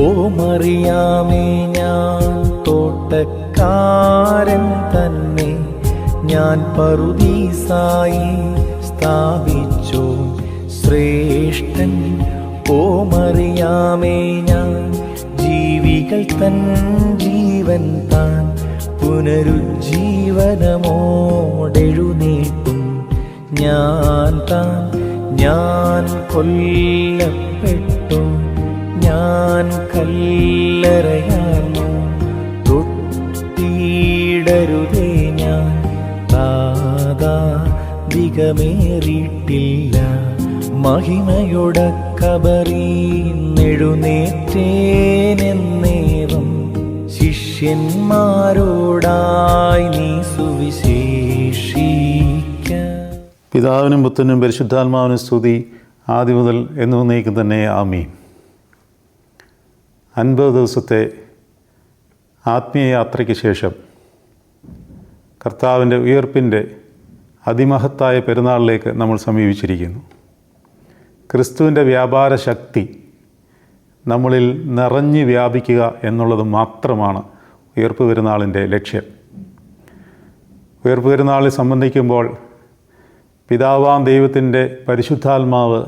ഓ മറിയാമേ ഞാൻ. തോട്ടക്കാരൻ തന്നെ ഞാൻ പറുദീസായി സ്ഥാപിച്ചു. ശ്രേഷ്ഠൻ ഓമറിയാമേ മറിയാമേ ഞാൻ. ജീവികൾ തൻ ജീവൻ താൻ പുനരുജ്ജീവനമോടെഴുന്നേറ്റും ഞാൻ താൻ ഞാൻ കൊല്ലം കല്ലറയാർന്നു തൊട്ടിടരുതേ ഞാൻ. താതാ ദിഗമേറിയിട്ടില്ല. മഹിമയുടെ കബറി നെഴുന്നേറ്റേനെന്നേവം. ശിഷ്യന്മാരോടായി നീ സുവിശേഷിക്ക. പിതാവിനും പുത്തനും പരിശുദ്ധാത്മാവിനും സ്തുതി. ആദ്യം മുതൽ എന്നു നീക്കും തന്നെ. ആമീൻ. അൻപത് ദിവസത്തെ ആത്മീയ യാത്രയ്ക്ക് ശേഷം കർത്താവിന്റെ ഉയർപ്പിന്റെ അതിമഹത്തായ പെരുന്നാളിലേക്ക് നമ്മൾ സമീപിച്ചിരിക്കുന്നു. ക്രിസ്തുവിന്റെ വ്യാപാര ശക്തി നമ്മളിൽ നിറഞ്ഞു വ്യാപിക്കുക എന്നുള്ളത് മാത്രമാണ് ഉയർപ്പ് പെരുന്നാളിന്റെ ലക്ഷ്യം. ഉയർപ്പ് പെരുന്നാളിൽ സംബന്ധിക്കുമ്പോൾ പിതാവാം ദൈവത്തിന്റെ പരിശുദ്ധാത്മാവ്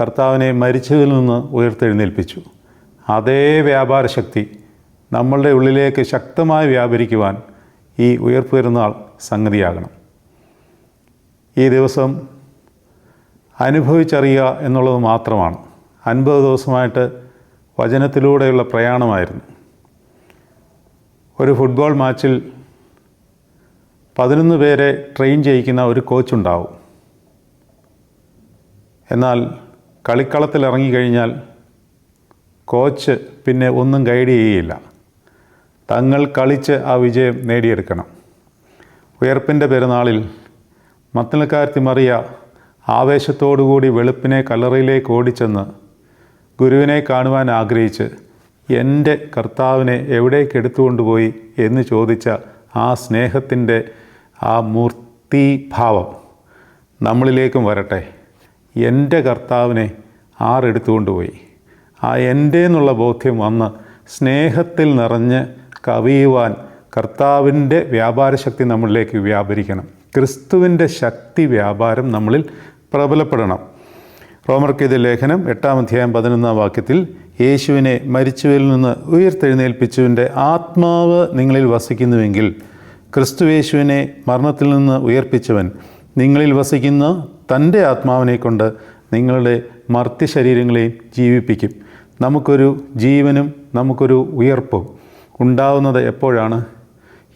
കർത്താവിനെ മരിച്ചതിൽ നിന്ന് ഉയർത്തെഴുന്നേൽപ്പിച്ചു. അതേ വ്യാപാര ശക്തി നമ്മളുടെ ഉള്ളിലേക്ക് ശക്തമായി വ്യാപരിക്കുവാൻ ഈ ഉയർപ്പ് പെരുന്നാൾ സംഗതിയാകണം. ഈ ദിവസം അനുഭവിച്ചറിയുക എന്നുള്ളത് മാത്രമാണ്. അൻപത് ദിവസമായിട്ട് വചനത്തിലൂടെയുള്ള പ്രയാണമായിരുന്നു. ഒരു ഫുട്ബോൾ മാച്ചിൽ പതിനൊന്ന് പേരെ ട്രെയിൻ ചെയ്യിക്കുന്ന ഒരു കോച്ചുണ്ടാവും. എന്നാൽ കളിക്കളത്തിൽ ഇറങ്ങിക്കഴിഞ്ഞാൽ കോച്ച് പിന്നെ ഒന്നും ഗൈഡ് ചെയ്യുകയില്ല തങ്ങൾ കളിച്ച് ആ വിജയം നേടിയെടുക്കണം. ഉയർപ്പിന്റെ പെരുന്നാളിൽ മത്തനക്കാരത്തി മറിയ ആവേശത്തോടുകൂടി വെളുപ്പിനെ കല്ലറയിലേക്ക് ഓടിച്ചെന്ന് ഗുരുവിനെ കാണുവാൻ ആഗ്രഹിച്ച് എന്റെ കർത്താവിനെ എവിടേക്ക് എടുത്തുകൊണ്ടുപോയി എന്ന് ചോദിച്ച ആ സ്നേഹത്തിന്റെ ആ മൂർത്തിഭാവം നമ്മളിലേക്കും വരട്ടെ. എന്റെ കർത്താവിനെ ആരെടുത്തുകൊണ്ടുപോയി ആ എന്റെ എന്നുള്ള ബോധ്യം വന്ന് സ്നേഹത്തിൽ നിറഞ്ഞ് കവിയുവാൻ കർത്താവിന്റെ വ്യാപാര ശക്തി നമ്മളിലേക്ക് വ്യാപരിക്കണം. ക്രിസ്തുവിന്റെ ശക്തി വ്യാപാരം നമ്മളിൽ പ്രബലപ്പെടണം. റോമർക്കെതിരെ ലേഖനം എട്ടാം അധ്യായം പതിനൊന്നാം വാക്യത്തിൽ യേശുവിനെ മരിച്ചുവിൽ നിന്ന് ഉയർത്തെഴുന്നേൽപ്പിച്ചുവിന്റെ ആത്മാവ് നിങ്ങളിൽ വസിക്കുന്നുവെങ്കിൽ ക്രിസ്തു യേശുവിനെ മരണത്തിൽ നിന്ന് ഉയർപ്പിച്ചവൻ നിങ്ങളിൽ വസിക്കുന്ന തന്റെ ആത്മാവിനെ കൊണ്ട് നിങ്ങളുടെ മർത്യ ശരീരങ്ങളെയും ജീവിപ്പിക്കും. നമുക്കൊരു ജീവനും നമുക്കൊരു ഉയർപ്പും ഉണ്ടാവുന്നത് എപ്പോഴാണ്?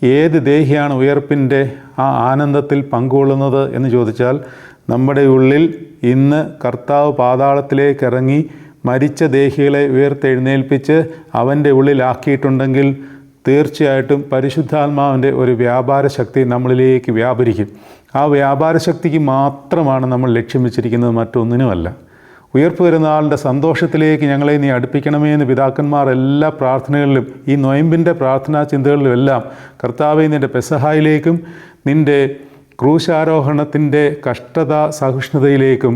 ഏത് ദേഹിയാണ് ഉയർപ്പിന്റെ ആ ആനന്ദത്തിൽ പങ്കുകൊള്ളുന്നത് എന്ന് ചോദിച്ചാൽ നമ്മുടെ ഉള്ളിൽ ഇന്ന് കർത്താവ് പാതാളത്തിലേക്ക് ഇറങ്ങി മരിച്ച ദേഹികളെ ഉയർത്തെഴുന്നേൽപ്പിച്ച് അവന്റെ ഉള്ളിലാക്കിയിട്ടുണ്ടെങ്കിൽ തീർച്ചയായിട്ടും പരിശുദ്ധാത്മാവിന്റെ ഒരു വ്യാപാര ശക്തി നമ്മളിലേക്ക് വ്യാപരിക്കും. ആ വ്യാപാര ശക്തിക്ക് മാത്രമാണ് നമ്മൾ ലക്ഷ്യം വെച്ചിരിക്കുന്നത് മറ്റൊന്നിനുമല്ല. ഉയർപ്പ് പെരുന്നാളിന്റെ സന്തോഷത്തിലേക്ക് ഞങ്ങളെ നീ അടുപ്പിക്കണമേ എന്ന് പിതാക്കന്മാർ എല്ലാ പ്രാർത്ഥനകളിലും ഈ നൊയമ്പിന്റെ പ്രാർത്ഥനാ ചിന്തകളിലും എല്ലാം കർത്താവെ നിന്റെ പെസഹായിലേക്കും നിന്റെ ക്രൂശാരോഹണത്തിന്റെ കഷ്ടത സഹിഷ്ണുതയിലേക്കും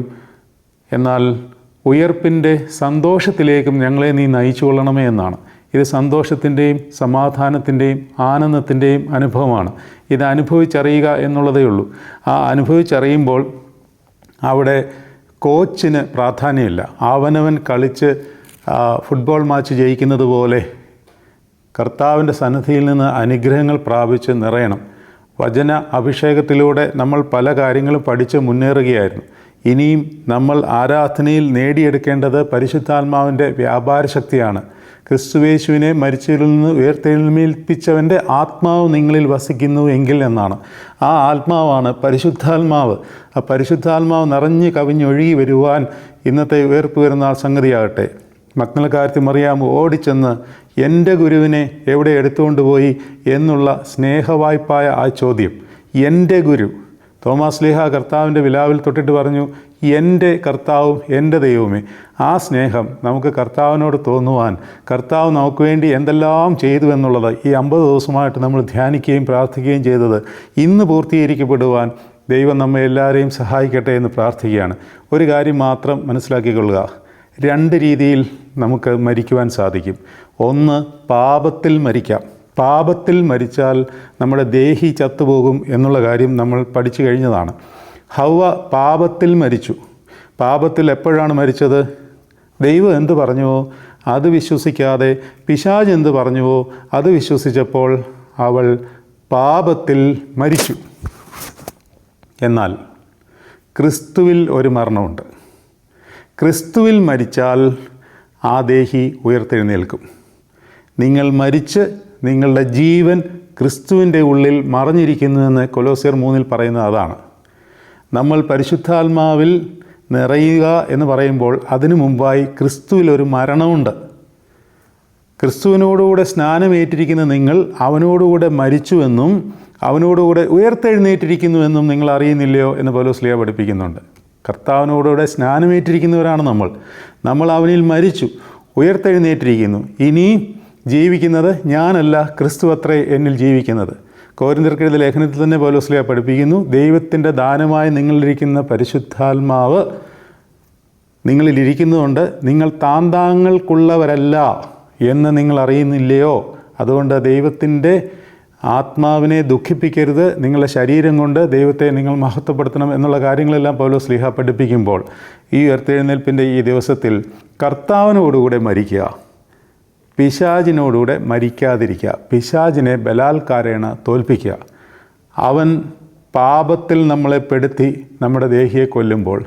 എന്നാൽ ഉയർപ്പിന്റെ സന്തോഷത്തിലേക്കും ഞങ്ങളെ നീ നയിച്ചു കൊള്ളണമേ എന്നാണ്. ഇത് സന്തോഷത്തിന്റെയും സമാധാനത്തിന്റെയും ആനന്ദത്തിന്റെയും അനുഭവമാണ്. ഇത് അനുഭവിച്ചറിയുക എന്നുള്ളതേ ഉള്ളൂ. ആ അനുഭവിച്ചറിയുമ്പോൾ അവിടെ കോച്ചിന് പ്രാധാന്യമില്ല. അവനവൻ കളിച്ച് ഫുട്ബോൾ മാച്ച് ജയിക്കുന്നത് പോലെ കർത്താവിന്റെ സന്നിധിയിൽ നിന്ന് അനുഗ്രഹങ്ങൾ പ്രാപിച്ച് നിറയണം. വചന അഭിഷേകത്തിലൂടെ നമ്മൾ പല കാര്യങ്ങളും പഠിച്ച് മുന്നേറുകയായിരുന്നു. ഇനിയും നമ്മൾ ആരാധനയിൽ നേടിയെടുക്കേണ്ടത് പരിശുദ്ധാത്മാവിന്റെ വ്യാപാര ശക്തിയാണ് ക്രിസ്തുവേശുവിനെ മരിച്ചതിൽ നിന്ന് ഉയർത്തെഴുന്നേൽപ്പിച്ചവന്റെ ആത്മാവ് നിങ്ങളിൽ വസിക്കുന്നു എങ്കിൽ എന്നാണ്. ആ ആത്മാവാണ് പരിശുദ്ധാത്മാവ്. ആ പരിശുദ്ധാത്മാവ് നിറഞ്ഞ് കവിഞ്ഞൊഴുകി വരുവാൻ ഇന്നത്തെ ഉയർപ്പ് വരുന്ന സംഗതിയാകട്ടെ. മക്നൽക്കാരത്തി മറിയാമ് ഓടിച്ചെന്ന് എന്റെ ഗുരുവിനെ എവിടെ എടുത്തുകൊണ്ടുപോയി? എന്നുള്ള സ്നേഹവായ്പായ ആ ചോദ്യം. എന്റെ ഗുരു. തോമസ് ലീഹ കർത്താവിന്റെ വിലാവിൽ തൊട്ടിട്ട് പറഞ്ഞു എന്റെ കർത്താവും എന്റെ ദൈവമേ ആ സ്നേഹം നമുക്ക് കർത്താവിനോട് തോന്നുവാൻ കർത്താവ് നമുക്ക് വേണ്ടി എന്തെല്ലാം ചെയ്തു എന്നുള്ളത് ഈ അമ്പത് ദിവസമായിട്ട് നമ്മൾ ധ്യാനിക്കുകയും പ്രാർത്ഥിക്കുകയും ചെയ്തത് ഇന്ന് പൂർത്തീകരിക്കപ്പെടുവാൻ ദൈവം നമ്മെ എല്ലാവരെയും സഹായിക്കട്ടെ എന്ന് പ്രാർത്ഥിക്കുകയാണ്. ഒരു കാര്യം മാത്രം മനസ്സിലാക്കിക്കൊള്ളുക. രണ്ട് രീതിയിൽ നമുക്ക് മരിക്കുവാൻ സാധിക്കും. ഒന്ന് പാപത്തിൽ മരിക്കാം. പാപത്തിൽ മരിച്ചാൽ നമ്മുടെ ദേഹി ചത്തുപോകും എന്നുള്ള കാര്യം നമ്മൾ പഠിച്ചു കഴിഞ്ഞതാണ്. ഹൗവ പാപത്തിൽ മരിച്ചു. പാപത്തിൽ എപ്പോഴാണ് മരിച്ചത്? ദൈവം എന്ത് പറഞ്ഞുവോ അത് വിശ്വസിക്കാതെ പിശാജ് എന്ത് പറഞ്ഞുവോ അത് വിശ്വസിച്ചപ്പോൾ അവൾ പാപത്തിൽ മരിച്ചു. എന്നാൽ ക്രിസ്തുവിൽ ഒരു മരണമുണ്ട്. ക്രിസ്തുവിൽ മരിച്ചാൽ ആ ദേഹി ഉയർത്തെഴുന്നേൽക്കും. നിങ്ങൾ മരിച്ച് നിങ്ങളുടെ ജീവൻ ക്രിസ്തുവിന്റെ ഉള്ളിൽ മറഞ്ഞിരിക്കുന്നുവെന്ന് കൊലോസിയർ മൂന്നിൽ പറയുന്നത് അതാണ്. നമ്മൾ പരിശുദ്ധാത്മാവിൽ നിറയുക എന്ന് പറയുമ്പോൾ അതിനു മുമ്പായി ക്രിസ്തുവിൽ ഒരു മരണമുണ്ട്. ക്രിസ്തുവിനോടുകൂടെ സ്നാനമേറ്റിരിക്കുന്ന നിങ്ങൾ അവനോടുകൂടെ മരിച്ചുവെന്നും അവനോടുകൂടെ ഉയർത്തെഴുന്നേറ്റിരിക്കുന്നുവെന്നും നിങ്ങൾ അറിയുന്നില്ലയോ എന്ന് പൗലോസ്ലിയ പഠിപ്പിക്കുന്നുണ്ട്. കർത്താവിനോടുകൂടെ സ്നാനമേറ്റിരിക്കുന്നവരാണ് നമ്മൾ. നമ്മൾ അവനിൽ മരിച്ചു ഉയർത്തെഴുന്നേറ്റിരിക്കുന്നു. ഇനി ജീവിക്കുന്നത് ഞാനല്ല ക്രിസ്തു അത്രേ എന്നിൽ ജീവിക്കുന്നത്. കോരിന്തർക്കെഴുത ലേഖനത്തിൽ തന്നെ പൗലോസ്ലിയ പഠിപ്പിക്കുന്നു ദൈവത്തിന്റെ ദാനമായി നിങ്ങളിരിക്കുന്ന പരിശുദ്ധാത്മാവ് നിങ്ങളിലിരിക്കുന്നതുകൊണ്ട് നിങ്ങൾ താന്താങ്ങൾക്കുള്ളവരല്ല എന്ന് നിങ്ങൾ അറിയുന്നില്ലയോ? അതുകൊണ്ട് ദൈവത്തിന്റെ ആത്മാവിനെ ദുഃഖിപ്പിക്കരുത് നിങ്ങളുടെ ശരീരം കൊണ്ട് ദൈവത്തെ നിങ്ങൾ മഹത്വപ്പെടുത്തണം എന്നുള്ള കാര്യങ്ങളെല്ലാം പൗലോ സ്ലിഹ പഠിപ്പിക്കുമ്പോൾ ഈ ഉയർത്തെഴുന്നേൽപ്പിന്റെ ഈ ദിവസത്തിൽ കർത്താവിനോടുകൂടെ മരിക്കുക. പിശാചിനോടുകൂടെ മരിക്കാതിരിക്കുക. പിശാചിനെ ബലാത്കാരേണ തോൽപ്പിക്കുക. അവൻ പാപത്തിൽ നമ്മളെ പെടുത്തി നമ്മുടെ ദേഹിയെ കൊല്ലുമ്പോൾ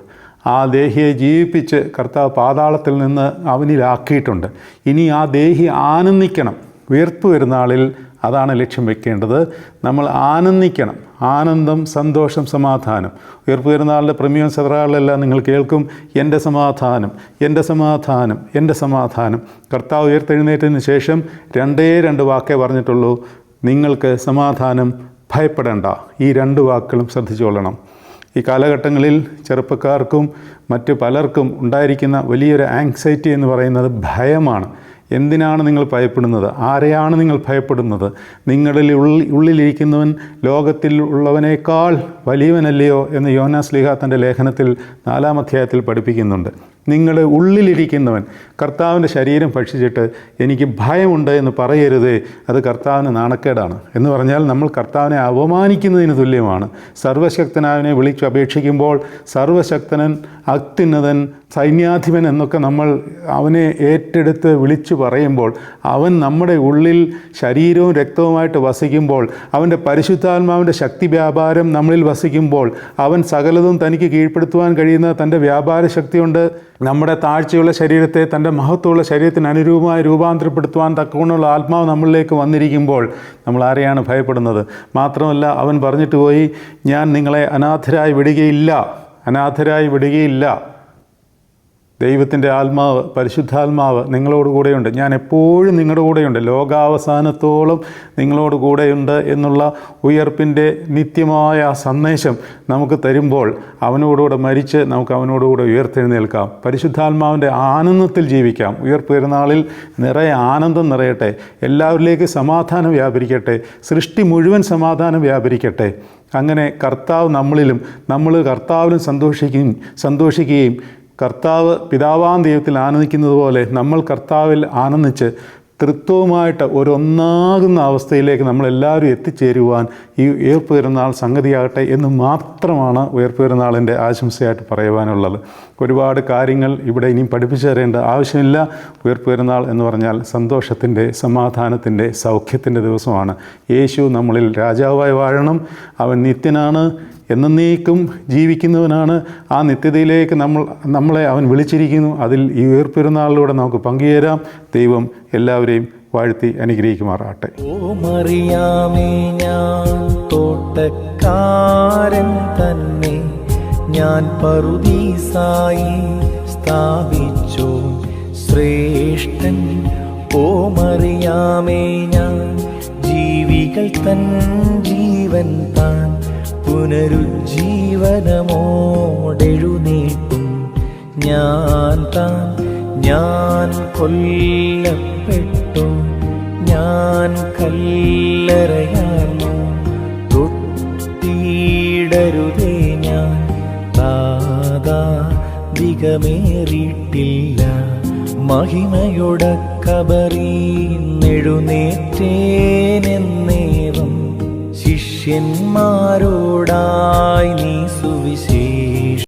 ആ ദേഹിയെ ജീവിപ്പിച്ച് കർത്താവ് പാതാളത്തിൽ നിന്ന് അവനിലാക്കിയിട്ടുണ്ട്. ഇനി ആ ദേഹി ആനന്ദിക്കണം. വീർപ്പ് വരുന്ന ആളിൽ അതാണ് ലക്ഷ്യം വെക്കേണ്ടത്. നമ്മൾ ആനന്ദിക്കണം. ആനന്ദം സന്തോഷം സമാധാനം. ഉയർപ്പുയരുന്നാളുടെ പ്രമേയം സദറാളിലെല്ലാം നിങ്ങൾ കേൾക്കും. എന്റെ സമാധാനം എന്റെ സമാധാനം എന്റെ സമാധാനം. കർത്താവ് ഉയർത്തെഴുന്നേറ്റതിന് ശേഷം രണ്ടേ രണ്ട് വാക്കേ പറഞ്ഞിട്ടുള്ളൂ. നിങ്ങൾക്ക് സമാധാനം ഭയപ്പെടേണ്ട. ഈ രണ്ട് വാക്കുകളും ശ്രദ്ധിച്ചുകൊള്ളണം ഈ കാലഘട്ടങ്ങളിൽ ചെറുപ്പക്കാർക്കും മറ്റു പലർക്കും ഉണ്ടായിരിക്കുന്ന വലിയൊരു ആങ്സൈറ്റി എന്ന് പറയുന്നത് ഭയമാണ്. എന്തിനാണ് നിങ്ങൾ ഭയപ്പെടുന്നത്? ആരെയാണ് നിങ്ങൾ ഭയപ്പെടുന്നത്? നിങ്ങളിൽ ഉള്ളിൽ ഉള്ളിലിരിക്കുന്നവൻ ലോകത്തിൽ ഉള്ളവനേക്കാൾ വലിയവനല്ലയോ എന്ന് യോനാസ് ലീഹ തന്റെ ലേഖനത്തിൽ നാലാം അധ്യായത്തിൽ പഠിപ്പിക്കുന്നുണ്ട്. നിങ്ങളുടെ ഉള്ളിലിരിക്കുന്നവൻ. കർത്താവിന്റെ ശരീരം ഭക്ഷിച്ചിട്ട് എനിക്ക് ഭയമുണ്ട് എന്ന് പറയരുത്. അത് കർത്താവിന് നാണക്കേടാണ്. എന്ന് പറഞ്ഞാൽ നമ്മൾ കർത്താവിനെ അപമാനിക്കുന്നതിന് തുല്യമാണ്. സർവശക്തനാവിനെ വിളിച്ചു അപേക്ഷിക്കുമ്പോൾ സർവശക്തനൻ അത്യുന്നതൻ സൈന്യാധിപൻ എന്നൊക്കെ നമ്മൾ അവനെ ഏറ്റെടുത്ത് വിളിച്ചു പറയുമ്പോൾ അവൻ നമ്മുടെ ഉള്ളിൽ ശരീരവും രക്തവുമായിട്ട് വസിക്കുമ്പോൾ അവന്റെ പരിശുദ്ധാത്മാവിന്റെ ശക്തി വ്യാപാരം നമ്മളിൽ വസിക്കുമ്പോൾ അവൻ സകലതും തനിക്ക് കീഴ്പ്പെടുത്തുവാൻ കഴിയുന്ന തന്റെ വ്യാപാര ശക്തി കൊണ്ട് നമ്മുടെ താഴ്ചയുള്ള ശരീരത്തെ തന്റെ മഹത്വമുള്ള ശരീരത്തിന് അനുരൂപമായി രൂപാന്തരപ്പെടുത്തുവാൻ തക്കവണ്ണമുള്ള ആത്മാവ് നമ്മളിലേക്ക് വന്നിരിക്കുമ്പോൾ നമ്മൾ ആരെയാണ് ഭയപ്പെടുന്നത്? മാത്രമല്ല അവൻ പറഞ്ഞിട്ട് പോയി ഞാൻ നിങ്ങളെ അനാഥരായി വിടുകയില്ല അനാഥരായി വിടുകയില്ല. ദൈവത്തിന്റെ ആത്മാവ് പരിശുദ്ധാത്മാവ് നിങ്ങളോട് കൂടെയുണ്ട്. ഞാൻ എപ്പോഴും നിങ്ങളുടെ കൂടെയുണ്ട്. ലോകാവസാനത്തോളം നിങ്ങളോട് കൂടെയുണ്ട് എന്നുള്ള ഉയർപ്പിന്റെ നിത്യമായ സന്ദേശം നമുക്ക് തരുമ്പോൾ അവനോടുകൂടെ മരിച്ച് നമുക്ക് അവനോടുകൂടെ ഉയർത്തെഴുന്നേൽക്കാം. പരിശുദ്ധാത്മാവിന്റെ ആനന്ദത്തിൽ ജീവിക്കാം. ഉയർപ്പ് പെരുന്നാളിൽ നിറയെ ആനന്ദം നിറയട്ടെ. എല്ലാവരിലേക്ക് സമാധാനം വ്യാപരിക്കട്ടെ. സൃഷ്ടി മുഴുവൻ സമാധാനം വ്യാപരിക്കട്ടെ. അങ്ങനെ കർത്താവ് നമ്മളിലും നമ്മൾ കർത്താവിലും സന്തോഷിക്കുകയും സന്തോഷിക്കുകയും കർത്താവ് പിതാവാം ദൈവത്തിൽ ആനന്ദിക്കുന്നത് പോലെ നമ്മൾ കർത്താവിൽ ആനന്ദിച്ച് തൃത്വവുമായിട്ട് ഒരൊന്നാകുന്ന അവസ്ഥയിലേക്ക് നമ്മളെല്ലാവരും എത്തിച്ചേരുവാൻ ഈ ഉയർപ്പ് പെരുന്നാൾ സംഗതിയാകട്ടെ എന്ന് മാത്രമാണ് ഉയർപ്പ് പെരുന്നാളിന്റെ ആശംസയായിട്ട് പറയുവാനുള്ളത്. ഒരുപാട് കാര്യങ്ങൾ ഇവിടെ ഇനിയും പഠിപ്പിച്ചു തരേണ്ട ആവശ്യമില്ല. ഉയർപ്പ് പെരുന്നാൾ എന്ന് പറഞ്ഞാൽ സന്തോഷത്തിന്റെ സമാധാനത്തിന്റെ സൗഖ്യത്തിന്റെ ദിവസമാണ്. യേശു നമ്മളിൽ രാജാവായി വാഴണം. അവൻ നിത്യനാണ്. എന്നേക്കും ജീവിക്കുന്നവനാണ്. ആ നിത്യതയിലേക്ക് നമ്മൾ നമ്മളെ അവൻ വിളിച്ചിരിക്കുന്നു. അതിൽ ഈ ഉയർപ്പെരുന്നാളിലൂടെ നമുക്ക് പങ്കുചേരാം. ദൈവം എല്ലാവരെയും വാഴ്ത്തി അനുഗ്രഹിക്കുമാറാട്ടെ ഓ മറിയാമേ ഞാൻ തോട്ടക്കാരൻ തന്നെ. ഞാൻ പറുദീസായി സ്ഥാപിച്ചു ശ്രേഷ്ഠൻ. ഓ മറിയാമേ ഞാൻ ജീവികൾ തൻ ജീവൻ താൻ പുനരുജ്ജീവനമോടെഴുന്നേറ്റും ഞാൻ താൻ ഞാൻ കൊല്ലപ്പെട്ടു. ഞാൻ കല്ലറയാർന്നു. തൊട്ടീടരുതേ ഞാൻ. താതാ ദിഗമേറിയിട്ടില്ല. മഹിമയുടെ കബറി നെഴുന്നേറ്റേനെന്നേവം ശിഷ്യന്മാരോടായി നീ സുവിശേഷ